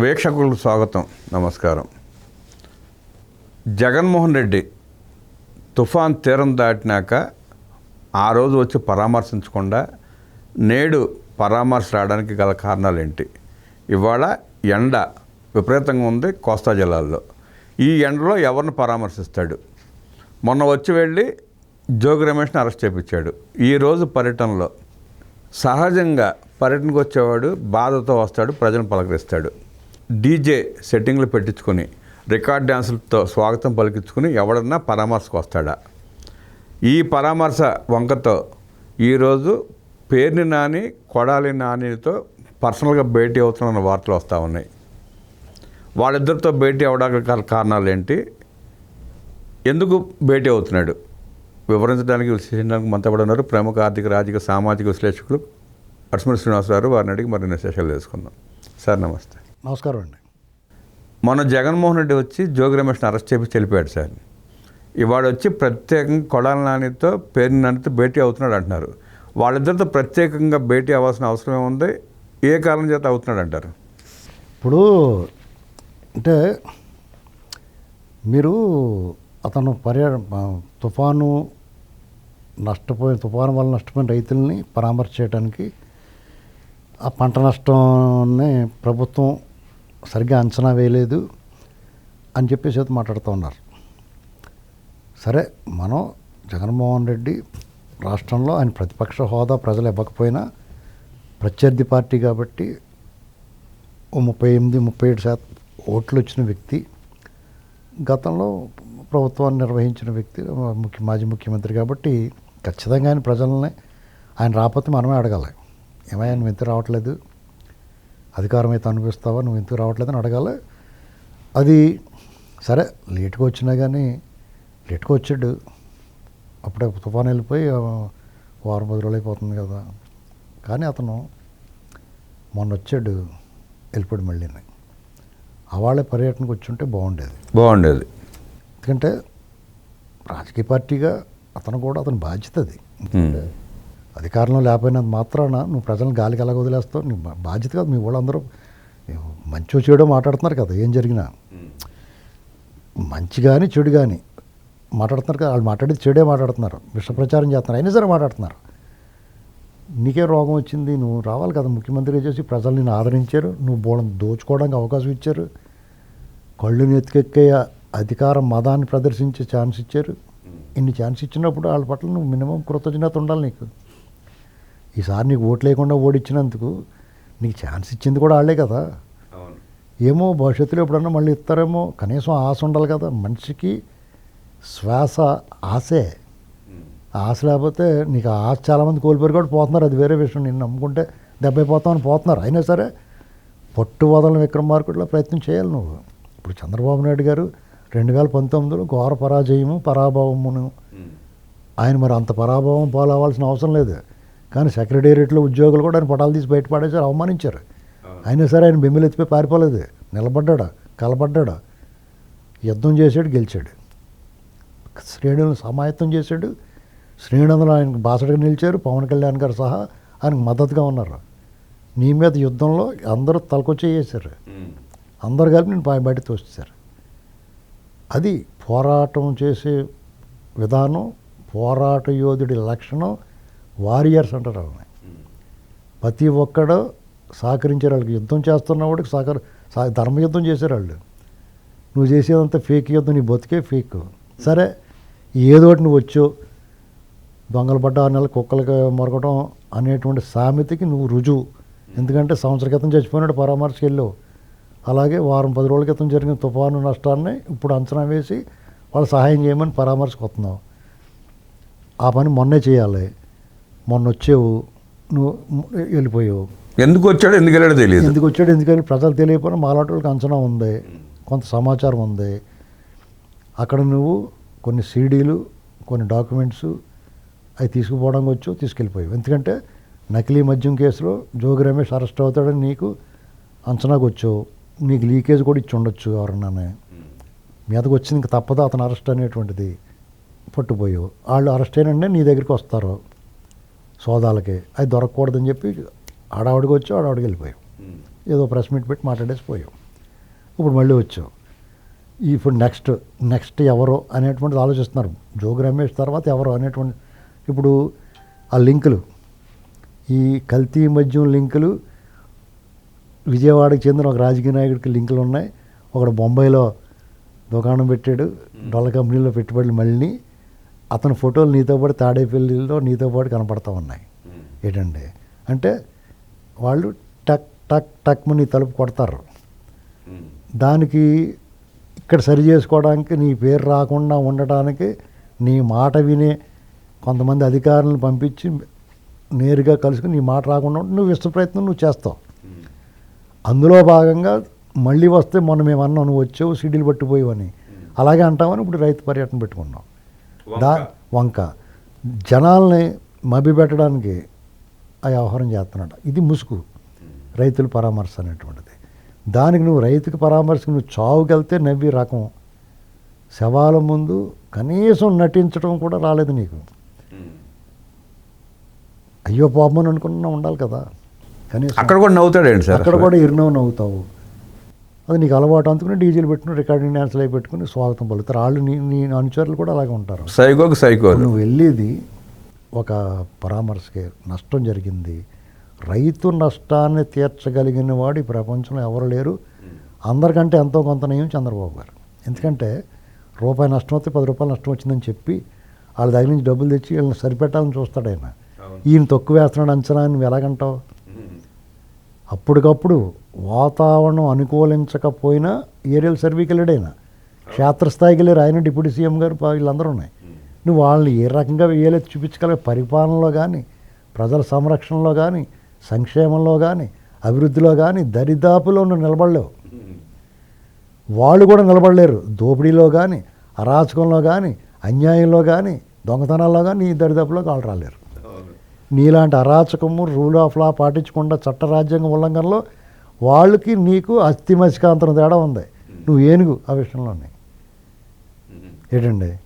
వీక్షకులకు స్వాగతం నమస్కారం. జగన్మోహన్ రెడ్డి తుఫాన్ తీరం దాటినాక ఆ రోజు వచ్చి పరామర్శించకుండా నేడు పరామర్శ రావడానికి గల కారణాలు ఏంటి ఇవాళ ఎండ విపరీతంగా ఉంది కోస్తా జిల్లాల్లో. ఈ ఎండలో ఎవరిని పరామర్శిస్తాడు? మొన్న వచ్చి వెళ్ళి జోగి రమేష్ని అరెస్ట్ చేయించాడు ఈరోజు పర్యటనలో సహజంగా పర్యటనకు వచ్చేవాడు బాధతో వస్తాడు ప్రజలను పలకరిస్తాడు. డీజే సెట్టింగ్లు పెట్టించుకొని రికార్డ్ డ్యాన్సులతో స్వాగతం పలికించుకుని ఎవడన్నా పరామర్శకు వస్తాడా ఈ పరామర్శ వంకతో ఈరోజు పేర్ని నాని కొడాలి నానితో పర్సనల్గా భేటీ అవుతున్న వార్తలు వస్తూ ఉన్నాయి. వాళ్ళిద్దరితో భేటీ అవడానికి గల కారణాలు ఏంటి ఎందుకు భేటీ అవుతున్నాడు? వివరించడానికి విశ్లేషించడానికి మనతో కూడా ఉన్నారు? ప్రముఖ ఆర్థిక రాజకీయ సామాజిక విశ్లేషకులు అర్స్మూరి శ్రీనివాసరావు గారు. వారిని అడిగి మరిన్ని విశేషాలు తెలుసుకుందాం. సార్ నమస్తే. నమస్కారం అండి. మొన్న జగన్మోహన్ రెడ్డి వచ్చి జోగి రమేష్ని అరెస్ట్ చేసి వెళ్ళిపోయాడు సార్. ఇవాడు వచ్చి ప్రత్యేకంగా కొడాల నానితో పేరు నానితో భేటీ అవుతున్నాడు అంటున్నారు. వాళ్ళిద్దరితో ప్రత్యేకంగా భేటీ అవ్వాల్సిన అవసరం ఏముంది? ఏ కారణం చేత అవుతున్నాడు అంటారు? ఇప్పుడు అంటే మీరు అతను పర్యా తుఫాను నష్టపోయిన తుఫాను వల్ల నష్టపోయిన రైతుల్ని పరామర్శ చేయడానికి ఆ పంట నష్టాన్ని ప్రభుత్వం సరిగ్గా అంచనా వేయలేదు అని చెప్పేసి అయితే మాట్లాడుతూ ఉన్నారు. సరే మనం జగన్మోహన్ రెడ్డి రాష్ట్రంలో ఆయన ప్రతిపక్ష హోదా ప్రజలు ఇవ్వకపోయినా ప్రత్యర్థి పార్టీ కాబట్టి ఓ ముప్పై ఎనిమిది ముప్పై ఏడు శాతం ఓట్లు వచ్చిన వ్యక్తి గతంలో ప్రభుత్వాన్ని నిర్వహించిన వ్యక్తి ముఖ్య మాజీ ముఖ్యమంత్రి కాబట్టి ఖచ్చితంగా ఆయన ప్రజల్ని ఆయన రాకపోతే మనమే అడగాలి. ఏమైనా ఆయన ఎందుకు రావట్లేదు? అధికారం అయితే అనిపిస్తావా నువ్వు ఎందుకు రావట్లేదు అని అడగాలి. అది సరే లేట్గా వచ్చినా కానీ లేట్గా వచ్చాడు. అప్పుడే తుఫాన్ వెళ్ళిపోయి వారం పది రోజులు అయిపోతుంది కదా. కానీ అతను మొన్న వచ్చాడు వెళ్ళిపోయాడు మళ్ళీ అవాళ్ళే పర్యటనకు వచ్చి ఉంటే బాగుండేది. బాగుండేది. ఎందుకంటే రాజకీయ పార్టీగా అతను కూడా అతని బాధ్యత అది. అధికారంలో లేకపోయినంత మాత్రాన నువ్వు ప్రజలను గాలికి ఎలా వదిలేస్తావు? నీ బాధ్యత కాదు. మీ వాళ్ళందరూ మంచో చెడో మాట్లాడుతున్నారు కదా ఏం జరిగినా. మంచి కానీ చెడు కానీ మాట్లాడుతున్నారు కదా వాళ్ళు మాట్లాడేది చెడే మాట్లాడుతున్నారు. విష ప్రచారం చేస్తున్నారు అయినా సరే మాట్లాడుతున్నారు. నీకే రోగం వచ్చింది నువ్వు రావాలి కదా. ముఖ్యమంత్రి చేసి ప్రజలు నిన్ను ఆదరించారు నువ్వు బోళం దోచుకోవడానికి అవకాశం ఇచ్చారు. కళ్ళు నెత్తికెక్కే అధికార మదాన్ని ప్రదర్శించే ఛాన్స్ ఇచ్చారు. ఇన్ని ఛాన్స్ ఇచ్చినప్పుడు వాళ్ళ పట్ల నువ్వు మినిమం కృతజ్ఞత ఉండాలి నీకు. ఈసారి నీకు ఓట్లు లేకుండా ఓడిచ్చినందుకు నీకు ఛాన్స్ ఇచ్చింది కూడా వాళ్ళే కదా. ఏమో భవిష్యత్తులో ఎప్పుడన్నా మళ్ళీ ఇస్తారేమో కనీసం ఆశ ఉండాలి కదా. మనిషికి శ్వాస ఆశే. ఆశ లేకపోతే నీకు ఆశ చాలామంది కోల్పోయారు కూడా పోతున్నారు. అది వేరే విషయం. నేను నమ్ముకుంటే దెబ్బైపోతామని పోతున్నారు. అయినా సరే పట్టు వదలని విక్రమార్కుడిలో ప్రయత్నం చేయాలి నువ్వు. ఇప్పుడు చంద్రబాబు నాయుడు గారు రెండు వేల పంతొమ్మిదిలో ఘోర పరాజయము పరాభవమును. ఆయన మరి అంత పరాభవం పాలవ్వాల్సిన అవసరం లేదు. కానీ సెక్రటేరియట్లో ఉద్యోగులు కూడా ఆయన పటాలు తీసి బయట పడేసారు అవమానించారు. అయినా సరే ఆయన బెమ్మెలెత్తిపోయి పారిపోలేదు. నిలబడ్డాడా? కలబడ్డాడా? యుద్ధం చేశాడు గెలిచాడు. శ్రేణులను సమాయత్తం చేశాడు. శ్రేణులు ఆయనకు బాసటగా నిలిచారు. పవన్ కళ్యాణ్ గారు సహా ఆయనకు మద్దతుగా ఉన్నారు. నీ మీద యుద్ధంలో అందరూ తలకొచ్చేసారు అందరు కలిపి నేను బయట తోసేశారు. అది పోరాటం చేసే విధానం పోరాట యోధుడి లక్షణం వారియర్స్ అంటారు వాళ్ళని ప్రతి ఒక్కడు సహకరించారు వాళ్ళకి యుద్ధం చేస్తున్నవాడికి సహకర సహ- ధర్మయుద్ధం చేశారు వాళ్ళు నువ్వు చేసేదంతా ఫేక్ యుద్ధం నీ బతికే ఫేక్. సరే ఏదో ఒకటి నువ్వు వచ్చు. దొంగలు పడ్డ ఆరు నెలలు కుక్కలకి మొరగటం అనేటువంటి సామెతకి నువ్వు రుజువు. ఎందుకంటే సంవత్సర క్రితం చచ్చిపోయినాడు పరామర్శకు వెళ్ళావు అలాగే వారం పది రోజుల క్రితం జరిగిన తుఫాను నష్టాన్ని ఇప్పుడు అంచనా వేసి వాళ్ళు సహాయం చేయమని పరామర్శకు వస్తున్నావు. ఆ పని మొన్నే చేయాలి. మొన్న వచ్చేవు నువ్వు వెళ్ళిపోయావు. ఎందుకు వచ్చాడో ఎందుకు వెళ్ళాడో తెలియదు. ఎందుకు వచ్చాడు ఎందుకని ప్రజలు తెలియకపోయినా మాలాంటి వాళ్ళకి అంచనా ఉంది కొంత సమాచారం ఉంది. అక్కడ నువ్వు కొన్ని సీడీలు కొన్ని డాక్యుమెంట్స్ అవి తీసుకుపోవడానికి వచ్చావు తీసుకెళ్ళిపోయావు. ఎందుకంటే నకిలీ మద్యం కేసులో జోగి రమేష్ అరెస్ట్ అవుతాడని నీకు అంచనాకు వచ్చావు. నీకు లీకేజ్ కూడా ఇచ్చి ఉండొచ్చు ఎవరన్నానే మీదకి వచ్చింది ఇంక తప్పదు అతను అరెస్ట్ అనేటువంటిది పట్టుపోయావు వాళ్ళు అరెస్ట్ అయినంటే నీ దగ్గరికి వస్తారు. సోదాలకి అది దొరకకూడదని చెప్పి ఆడావిడికి వచ్చి ఆడావిడికి వెళ్ళిపోయావు. ఏదో ప్రెస్ మీట్ పెట్టి మాట్లాడేసి పోయావు. ఇప్పుడు మళ్ళీ వచ్చావు. ఇప్పుడు నెక్స్ట్ నెక్స్ట్ ఎవరో అనేటువంటిది ఆలోచిస్తున్నారు. జోగి రమేష్ తర్వాత ఎవరో అనేటువంటి ఇప్పుడు ఆ లింకులు ఈ కల్తీ మద్యం లింకులు విజయవాడకి చెందిన ఒక రాజకీయ నాయకుడికి లింకులు ఉన్నాయి. ఒకడు బొంబాయిలో దుకాణం పెట్టాడు. డొల్ల కంపెనీలో పెట్టుబడులు మళ్ళీ అతని ఫోటోలు నీతో పాటు తాడేపల్లిలో నీతో పాటు కనపడతా ఉన్నాయి. ఏంటండి? అంటే వాళ్ళు టక్ టక్ టక్ నీ తలుపు కొడతారు. దానికి ఇక్కడ సరి చేసుకోవడానికి నీ పేరు రాకుండా ఉండటానికి నీ మాట వినే కొంతమంది అధికారులను పంపించి నేరుగా కలుసుకుని నీ మాట రాకుండా ఉంటే నువ్వు ఇష్ట ప్రయత్నం నువ్వు చేస్తావు. అందులో భాగంగా మళ్ళీ వస్తే మొన్న మేము అన్నాం నువ్వు వచ్చావు సిడీలు పట్టిపోయావని అలాగే అంటామని ఇప్పుడు రైతు పర్యటన పెట్టుకున్నాం. దా వంక. జనాల్ని మభ్యపెట్టడానికి ఆ వ్యవహారం చేస్తున్నాడు ఇది ముసుగు. రైతుల పరామర్శ అనేటువంటిది. దానికి నువ్వు రైతుకి పరామర్శకు నువ్వు చావుకెళ్తే నవ్వి రకం. శవాల ముందు కనీసం నటించడం కూడా రాలేదు నీకు. అయ్యో పాపం అని అనుకున్నా ఉండాలి కదా. కనీసం అక్కడ కూడా నవ్వుతాడేంటి సార్ అక్కడ కూడా ఇరునవ్వు నవ్వుతావు. అది నీకు అలవాటు అందుకుని డీజిల్ పెట్టుకుని రికార్డింగ్ డ్యాన్స్లు అవి పెట్టుకుని స్వాగతం పలుకుతారు. వాళ్ళు నీ నీ అనుచరులు కూడా అలాగే ఉంటారు. సైకోకి సైకోలు నువ్వు వెళ్ళేది ఒక పరామర్శకి నష్టం జరిగింది. రైతు నష్టాన్ని తీర్చగలిగిన వాడు ఈ ప్రపంచంలో ఎవరు లేరు. అందరికంటే ఎంతో కొంత నయం చంద్రబాబు గారు. ఎందుకంటే రూపాయి నష్టం వస్తే పది రూపాయలు నష్టం వచ్చిందని చెప్పి వాళ్ళ దగ్గర నుంచి డబ్బులు తెచ్చి వీళ్ళని సరిపెట్టాలని చూస్తాడు ఆయన. ఈయన తక్కువ వేస్తున్నాడు అంచనా నువ్వు ఎలాగంటావు? అప్పటికప్పుడు వాతావరణం అనుకూలించకపోయినా ఏరియల్ సర్వీకి వెళ్ళాడైనా క్షేత్రస్థాయికి వెళ్ళారు ఆయన డిప్యూటీ సీఎం గారు వీళ్ళందరూ ఉన్నాయి. నువ్వు వాళ్ళని ఏ రకంగా వేయలేదు చూపించగలిగే పరిపాలనలో కానీ ప్రజల సంరక్షణలో కానీ సంక్షేమంలో కానీ అభివృద్ధిలో కానీ దరిదాపులో నువ్వు నిలబడలేవు. వాళ్ళు కూడా నిలబడలేరు. దోపిడీలో కానీ అరాచకంలో కానీ అన్యాయంలో కానీ దొంగతనాల్లో కానీ నీ దరిదాపులోకి వాళ్ళు రాలేరు. నీలాంటి అరాచకము రూల్ ఆఫ్ లా పాటించకుండా చట్ట రాజ్యాంగ ఉల్లంఘనలో వాళ్ళకి నీకు అస్థిమస్కాంతరం తేడా ఉంది. నువ్వు ఏనుగు ఆ విషయంలోనే ఏంటండి?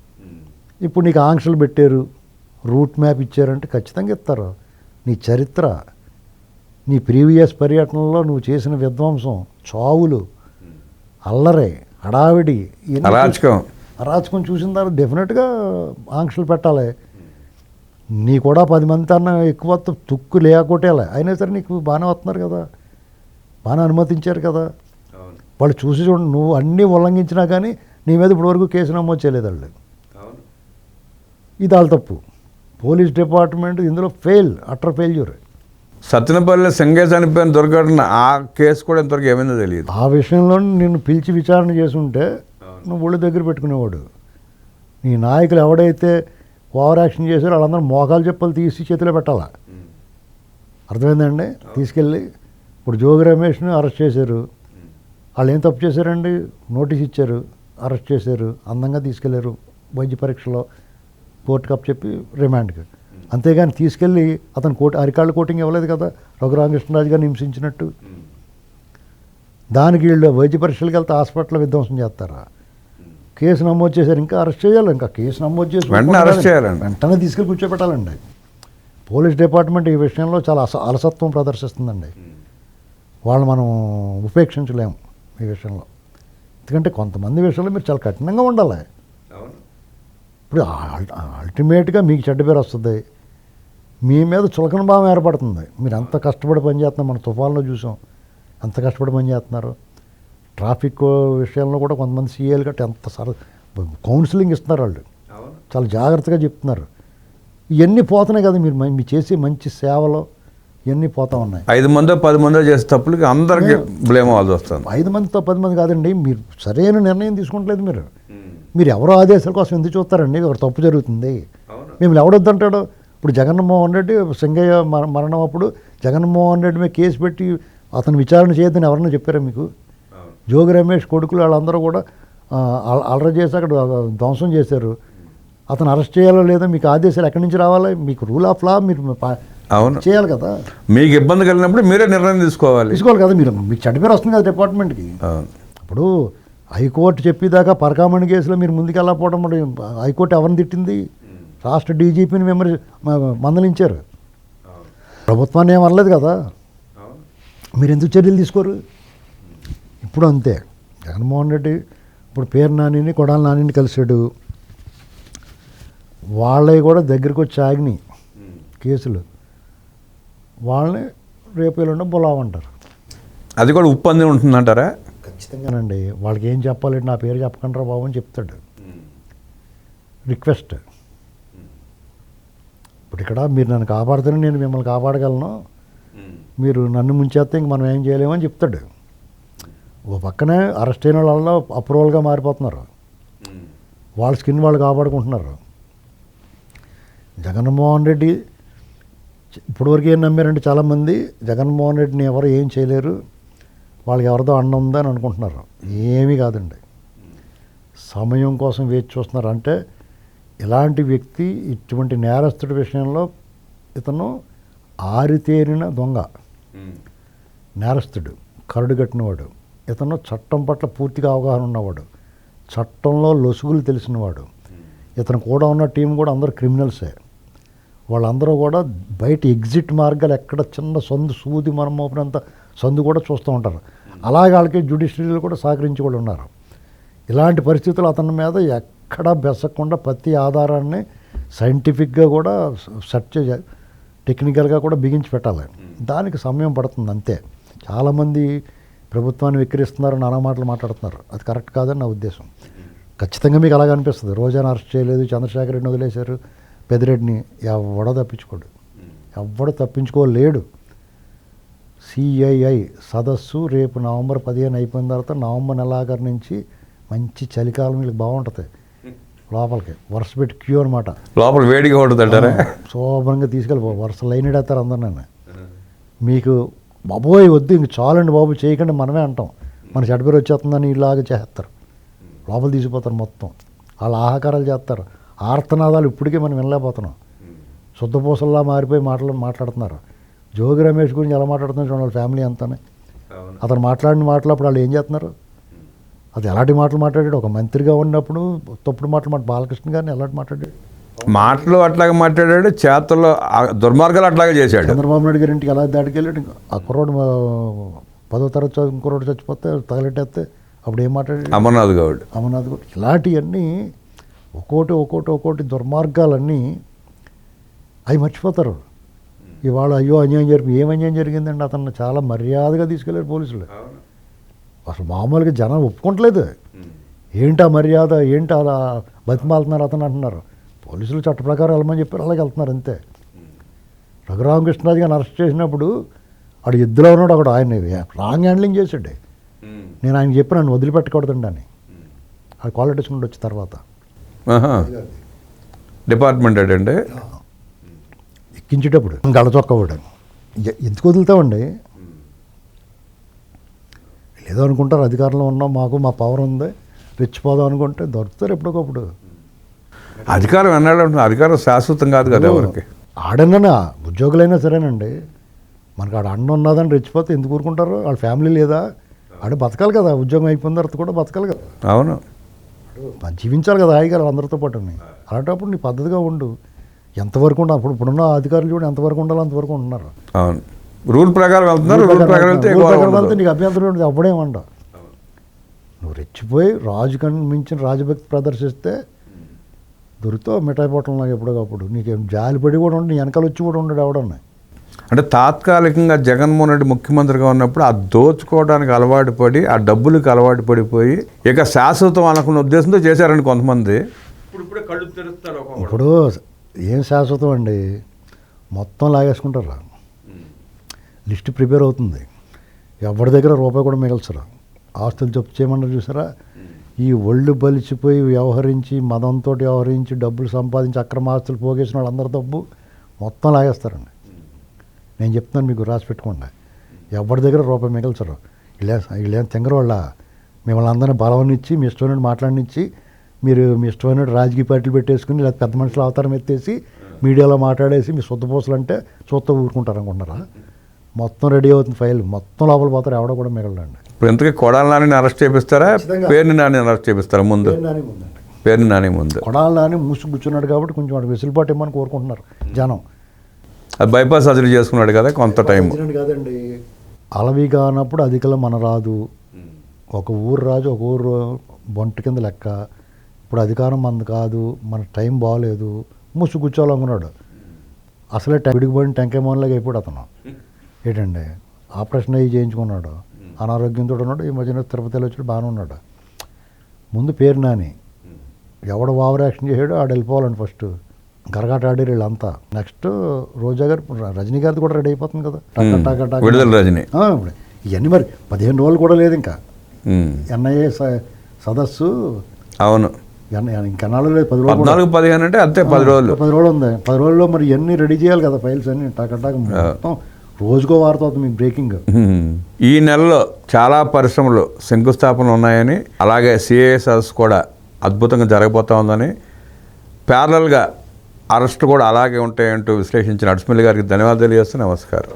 ఇప్పుడు నీకు ఆంక్షలు పెట్టారు రూట్ మ్యాప్ ఇచ్చారంటే ఖచ్చితంగా ఇస్తారు. నీ చరిత్ర నీ ప్రీవియస్ పర్యటనలో నువ్వు చేసిన విధ్వంసం చావులు అల్లరి హడావిడి అరాచకం. అరాచకం చూసిన తర్వాత డెఫినెట్గా ఆంక్షలు పెట్టాలి. నీ కూడా పది మంది అన్న ఎక్కువ తుక్కు లేకొట్టేయాలి. అయినా సరే నీకు బాగానే వస్తున్నారు కదా. బాగానే అనుమతించారు కదా. వాళ్ళు చూసి చూడండి నువ్వు అన్నీ ఉల్లంఘించినా కానీ నీ మీద ఇప్పటివరకు కేసు నమోదు చేయలేదు వాళ్ళు. ఇది వాళ్ళ తప్పు. పోలీస్ డిపార్ట్మెంట్ ఇందులో ఫెయిల్ అటర్ ఫెయిల్యూర్. సత్యనపల్లి సింగే చనిపోయిన దుర్ఘటన ఆ కేసు కూడా ఇంతవరకు ఏమైందో తెలియదు. ఆ విషయంలో నిన్ను పిలిచి విచారణ చేసి ఉంటే నువ్వు ఒళ్ళు దగ్గర పెట్టుకునేవాడు. నీ నాయకులు ఎవడైతే ఓవర్ యాక్షన్ చేశారో వాళ్ళందరూ మోకాలు చెప్పులు తీసి చేతిలో పెట్టాలా? అర్థమైందండి? తీసుకెళ్ళి ఇప్పుడు జోగి రమేష్ని అరెస్ట్ చేశారు. వాళ్ళు ఏం తప్పు చేశారండి? నోటీస్ ఇచ్చారు. అరెస్ట్ చేశారు. అందంగా తీసుకెళ్ళారు. వైద్య పరీక్షలో కోర్టు కప్ చెప్పి రిమాండ్కి. అంతేగాని తీసుకెళ్ళి అతను కోటి అరికాళ్ళ కోటింగ్ ఇవ్వలేదు కదా? రఘురామకృష్ణరాజు గారిని హింసించినట్టు. దానికి వీళ్ళు వైద్య పరీక్షలకు వెళ్తే హాస్పిటల్లో విధ్వంసం చేస్తారా? కేసు నమోదు చేశారు. ఇంకా అరెస్ట్ చేయాలి. ఇంకా కేసు నమోదు చేసి వెంటనే అరెస్ట్ చేయాలండి. వెంటనే తీసుకెళ్ళి కూర్చోబెట్టాలండి. పోలీస్ డిపార్ట్మెంట్ ఈ విషయంలో చాలా అస అలసత్వం ప్రదర్శిస్తుందండి. వాళ్ళు మనం ఉపేక్షించలేము ఈ విషయంలో. ఎందుకంటే కొంతమంది విషయంలో మీరు చాలా కఠినంగా ఉండాలి. ఇప్పుడు అల్- అల్టిమేట్గా మీకు చెడ్డ పేరు వస్తుంది. మీ మీద చులకన భావం ఏర్పడుతుంది. మీరు అంత కష్టపడి పనిచేస్తున్నారు మన తుఫాన్లో చూసాం. ఎంత కష్టపడి పనిచేస్తున్నారు ట్రాఫిక్ విషయంలో కూడా కొంతమంది సీఏలు గట్టి ఎంత సర కౌన్సిలింగ్ ఇస్తున్నారు వాళ్ళు. చాలా జాగ్రత్తగా చెప్తున్నారు. ఇవన్నీ పోతున్నాయి కదా మీరు మ- చేసే మంచి సేవలో. ఇవన్నీ పోతా ఉన్నాయి. ఐదు మందో పది మందో చేసే తప్పులకి అందరికి బ్లేమ్ అవ్వాల్సి వస్తుంది. ఐదు మందితో పది మంది కాదండి మీరు సరైన నిర్ణయం తీసుకుంటలేదు మీరు. మీరు ఎవరో ఆదేశాల కోసం ఎందుకు చూస్తారండి? ఒక తప్పు జరుగుతుంది? మేము ఎవడొద్దంటాడు ఇప్పుడు జగన్మోహన్ రెడ్డి సింగయ్య మర- మరణం అప్పుడు జగన్మోహన్ రెడ్డి మీద కేసు పెట్టి అతను విచారణ చేయొద్దని ఎవరన్నా చెప్పారా మీకు? జోగి రమేష్ కొడుకులు వాళ్ళందరూ కూడా అలర చేసి అక్కడ ధ్వంసం చేశారు. అతను అరెస్ట్ చేయాలో లేదో? మీకు ఆదేశాలు ఎక్కడి నుంచి రావాలి? మీకు రూల్ ఆఫ్ లా మీరు అవును. చేయాలి కదా. మీకు ఇబ్బంది కలిగినప్పుడు మీరే నిర్ణయం తీసుకోవాలి. తీసుకోవాలి కదా మీరు. మీకు చెడ్డ పేరు వస్తుంది కదా డిపార్ట్మెంట్కి. ఇప్పుడు హైకోర్టు చెప్పేదాకా పరకామణి కేసులో మీరు ముందుకు వెళ్ళకపోవడం హైకోర్టు ఎవరిని తిట్టింది? రాష్ట్ర డీజీపీని విమర్శ మ- మందలించారు. ప్రభుత్వాన్ని ఏం అనలేదు కదా. మీరు ఎందుకు చర్యలు తీసుకోరు? ఇప్పుడు అంతే. జగన్మోహన్ రెడ్డి ఇప్పుడు పేరు నానిని కొడాల నానిని కలిశాడు. వాళ్ళవి కూడా దగ్గరికి వచ్చి ఆగినాయి కేసులు. వాళ్ళని రేపు ఎల్లుండి బులావంటారు అది కూడా ఉప్పు అంది ఉంటుందంటారా? ఖచ్చితంగానండి. వాళ్ళకి ఏం చెప్పాలంటే నా పేరు చెప్పకండి బాబు అని చెప్తాడు. రిక్వెస్ట్. ఇప్పుడు ఇక్కడ మీరు నన్ను కాపాడుతూనే నేను మిమ్మల్ని కాపాడగలను. మీరు నన్ను ముంచేస్తే ఇంక మనం ఏం చేయలేమని చెప్తాడు. ఓ పక్కనే అరెస్ట్ అయిన వాళ్ళలో అప్రూవల్గా మారిపోతున్నారు. వాళ్ళ స్కిన్ వాళ్ళు కాపాడుకుంటున్నారు. జగన్మోహన్ రెడ్డి ఇప్పటివరకు ఏం నమ్మారంటే చాలామంది జగన్మోహన్ రెడ్డిని ఎవరు ఏం చేయలేరు వాళ్ళకి ఎవరిదో అన్నం ఉందని అనుకుంటున్నారు. ఏమీ కాదండి. సమయం కోసం వేచి చూస్తున్నారు. అంటే ఇలాంటి వ్యక్తి ఇటువంటి నేరస్తుడి విషయంలో ఇతను ఆరితేరిన దొంగ. నేరస్తుడు కరడు కట్టినవాడు. ఇతను చట్టం పట్ల పూర్తిగా అవగాహన ఉన్నవాడు. చట్టంలో లొసుగులు తెలిసినవాడు. ఇతను కూడా ఉన్న టీం కూడా అందరూ క్రిమినల్సే. వాళ్ళందరూ కూడా బయట ఎగ్జిట్ మార్గాలు ఎక్కడ చిన్న సందు సూది మనం మోపినంత సందు కూడా చూస్తూ ఉంటారు. అలాగే వాళ్ళకి జ్యుడిషియరీలు కూడా సహకరించి కూడా ఉన్నారు. ఇలాంటి పరిస్థితులు అతని మీద ఎక్కడా బెసకుండా ప్రతి ఆధారాన్ని సైంటిఫిక్గా కూడా సెర్చ్ చే- టెక్నికల్గా కూడా బిగించి పెట్టాలి. దానికి సమయం పడుతుంది అంతే. చాలామంది ప్రభుత్వాన్ని విక్రిస్తున్నారు నానా మాటలు మాట్లాడుతున్నారు. అది కరెక్ట్ కాదని నా ఉద్దేశం. ఖచ్చితంగా మీకు అలాగ అనిపిస్తుంది. రోజాను అరెస్ట్ చేయలేదు చంద్రశేఖర్ రెడ్డిని వదిలేశారు. పెద్దిరెడ్డిని ఎవడ తప్పించుకోడు. ఎవడు తప్పించుకోలేడు. సిఐఐ సదస్సు రేపు నవంబర్ పదిహేను అయిపోయిన తర్వాత నవంబర్ నెలాఖరు నుంచి మంచి చలికాలం వీళ్ళకి బాగుంటుంది. లోపలికి వరుస పెట్టి క్యూ అనమాట లోపల వేడిగా ఉంటుందంటారా శోభనంగా తీసుకెళ్ళిపో. వరుస లైన్ ఎడతారు అందరు నన్ను మీకు బాబోయ్ వద్దు ఇంక చాలండి బాబు చేయకండి మనమే అంటాం. మన చెడ్డ పేరు వచ్చేస్తుందని ఇలాగ చేస్తారు. లోపల తీసిపోతారు మొత్తం. వాళ్ళ ఆహాకారాలు చేస్తారు. ఆర్తనాదాలు ఇప్పటికే మనం వినలేకపోతున్నాం. శుద్ధపూసల్లా మారిపోయి మాటలు మాట్లాడుతున్నారు. జోగి రమేష్ గురించి ఎలా మాట్లాడుతున్నారు చూడండి వాళ్ళ ఫ్యామిలీ అంతానే. అతను మాట్లాడిన మాటలు అప్పుడు వాళ్ళు ఏం చేస్తున్నారు? అది ఎలాంటి మాటలు మాట్లాడాడు? ఒక మంత్రిగా ఉన్నప్పుడు తప్పుడు మాటలు మాట బాలకృష్ణ గారిని ఎలాంటి మాట్లాడాడు? మాటలు అట్లాగే మాట్లాడాడు చేతల్లో దుర్మార్గాలు అట్లాగే చేశాడు. చంద్రబాబు నాయుడు గారి ఇంటికి ఎలా దాడికి వెళ్ళాడు ఇంకా ఆ కుర్రోడు పదో తరగతి కుర్రోడు చచ్చిపోతే తగలెట్టేస్తే అప్పుడు ఏం మాట్లాడాడు? అమర్నాథ్ గౌడ్. అమర్నాథ్ కూడా ఇలాంటివన్నీ ఒక్కోటి ఒక్కోటి ఒక్కోటి దుర్మార్గాలన్నీ అవి మర్చిపోతారు. ఇవాళ అయ్యో అన్యాయం జరిపి ఏం అన్యాయం జరిగిందండి? అతను చాలా మర్యాదగా తీసుకెళ్ళారు పోలీసులు. అసలు మామూలుగా జనం ఒప్పుకోవట్లేదు ఏంటి ఆ మర్యాద? ఏంటి అలా బతిమాలుతున్నారు అతను అంటున్నారు. పోలీసులు చట్ట ప్రకారం వెళ్ళమని చెప్పారు అలాగే వెళ్తున్నారు అంతే. రఘురామకృష్ణరాజు గారిని అరెస్ట్ చేసినప్పుడు ఆడు ఎద్దులో ఉన్నాడు ఒకడు ఆయన రాంగ్ హ్యాండ్లింగ్ చేసాడు నేను ఆయన చెప్పి నన్ను వదిలిపెట్టకూడదండి అని. ఆ క్వాలిటీస్ నుండి వచ్చిన తర్వాత. డిపార్ట్మెంట్ ఏంటంటే ఎక్కించేటప్పుడు. గళ్ళ చొక్కవాడు ఎ- ఎందుకు వదులుతామండి? ఏదో అనుకుంటారు అధికారంలో ఉన్నాం మాకు మా పవర్ ఉంది రెచ్చిపోదాం అనుకుంటే దొరుకుతారు ఎప్పటికప్పుడు. అధికారం ఉంటుంది అధికారం శాశ్వతం కాదు కదా ఎవరికి? ఆడన్నా ఉద్యోగులైనా సరేనండి. మనకు ఆడ అన్న ఉన్నదని రెచ్చిపోతే ఎందుకు ఊరుకుంటారు? వాళ్ళ ఫ్యామిలీ లేదా? ఆడ బతకాలి కదా ఉద్యోగం అయిపోయిన తర్వాత కూడా బతకాలి కదా. అవును. జీవించాలి కదా హాయిగా అందరితో పాటు అలాంటప్పుడు నీ పద్ధతిగా ఉండు. ఎంతవరకు ఉండాలి? అప్పుడు ఇప్పుడున్న అధికారులు కూడా ఎంతవరకు ఉండాలో అంతవరకు ఉంటున్నారు. అవును. రూల్ ప్రకారం వెళ్తున్నారు రూల్ ప్రకారం. వెళ్తే నీకు అభ్యంతరం ఉండదు అప్పుడేమండ నువ్వు రెచ్చిపోయి రాజు కన్నా మించిన రాజభక్తి ప్రదర్శిస్తే దొరుకుతావు మిఠాయి పొట్టలు నాకు ఎప్పటికప్పుడు నీకేం జాలిపడి కూడా ఉండి వెనకాల వచ్చి కూడా ఉండడు ఎవడన్నా. అంటే తాత్కాలికంగా జగన్మోహన్ రెడ్డి ముఖ్యమంత్రిగా ఉన్నప్పుడు ఆ దోచుకోవడానికి అలవాటు పడి ఆ డబ్బులకు అలవాటు పడిపోయి ఇక శాశ్వతం అనుకున్న ఉద్దేశంతో చేశారండి కొంతమంది. ఇప్పుడు ఏం శాశ్వతం అండి? మొత్తం లాగేసుకుంటారు లిస్ట్ ప్రిపేర్ అవుతుంది. ఎవరి దగ్గర రూపాయి కూడా మిగల్చరు. ఆస్తులు జప్తు చేయమన్నారు చూసారా? ఈ ఒళ్ళు బలిచిపోయి వ్యవహరించి మదంతో వ్యవహరించి డబ్బులు సంపాదించి అక్రమ ఆస్తులు పోగేసిన వాళ్ళందరి డబ్బు మొత్తం లాగేస్తారండి. నేను చెప్తున్నాను మీకు రాసి పెట్టుకోండి. ఎవరి దగ్గర రూపాయి మిగల్చరు. వీళ్ళే వీళ్ళేం తింగరవాళ్ళ మిమ్మల్ని అందరినీ బలం ఇచ్చి మీ ఇష్టమైనట్టు మాట్లాడినిచ్చి మీరు మీ ఇష్టమైనట్టు రాజకీయ పార్టీలు పెట్టేసుకుని లేదా పెద్ద మనుషుల అవతారం ఎత్తేసి మీడియాలో మాట్లాడేసి మీ సొత్తుపూసలు అంటే చూస్తూ ఊరుకుంటారు అనుకుంటారా మొత్తం రెడీ అవుతుంది ఫైల్. మొత్తం లోపల పోతారు. ఎవడో కూడా మిగలడండి. ఇప్పుడు ఇంతకీ కొడాల నాని అరెస్ట్ చేపిస్తారా. పేరుని నాని అరెస్ట్ చేపిస్తారా ముందు? పేరుని నాని ముందు. కొడాలని మూసి కూర్చున్నాడు కాబట్టి కొంచెం వాడికి వెసులుబాటు ఇమ్మని కోరుకుంటున్నారు జనం. అది బైపాస్ సర్జరీ చేసుకున్నాడు కదా కొంత టైం కాదండి. అలవి కానప్పుడు అధికలం మన రాదు ఒక ఊరు రాజు ఒక ఊరు బొంట కింద లెక్క. ఇప్పుడు అధికారం మంది కాదు మన టైం బాగలేదు ముసు కూర్చోవాలనుకున్నాడు అసలే టైం విడిగిపోయిన టెంకాయ మోన్లాగా అయిపోయాడు అతను. ఏంటండి? ఆపరేషన్ అయ్యి చేయించుకున్నాడు. అనారోగ్యంతో ఉన్నాడు. ఈ మధ్యన తిరుపతిలో వచ్చి బాగానే ఉన్నాడు. ముందు పేరు నాని. ఎవడు ఓవర్ యాక్షన్ చేసాడో ఆడు వెళ్ళిపోవాలండి ఫస్ట్. గరగాట ఆడారు వీళ్ళంతా నెక్స్ట్ రోజా గారు రజనీ గారిది కూడా రెడీ అయిపోతుంది కదా. విడుదల రజని. ఇవన్నీ మరి పదిహేను రోజులు కూడా లేదు ఇంకా. ఎన్ఐఏ సదస్సు. అవును. ఇంకెన్నాళ్ళు లేదు పది రోజులు పదిహేను అంటే అంతే పది రోజులు. పది రోజులు ఉంది. పది రోజుల్లో మరి ఇవన్నీ రెడీ చేయాలి కదా ఫైల్స్ అన్ని. టక టక మొత్తం రోజుకో వార్త అవుతుంది మీకు బ్రేకింగ్. ఈ నెలలో చాలా పరిశ్రమలు శంకుస్థాపనలు ఉన్నాయని అలాగే సిఏఎస్ఎస్ కూడా అద్భుతంగా జరగబోతా ఉందని ప్యారలల్గా అరెస్ట్ కూడా అలాగే ఉంటాయంటూ విశ్లేషించిన అడ్స్మిల్ గారికి ధన్యవాదాలు తెలియజేస్తూ నమస్కారం.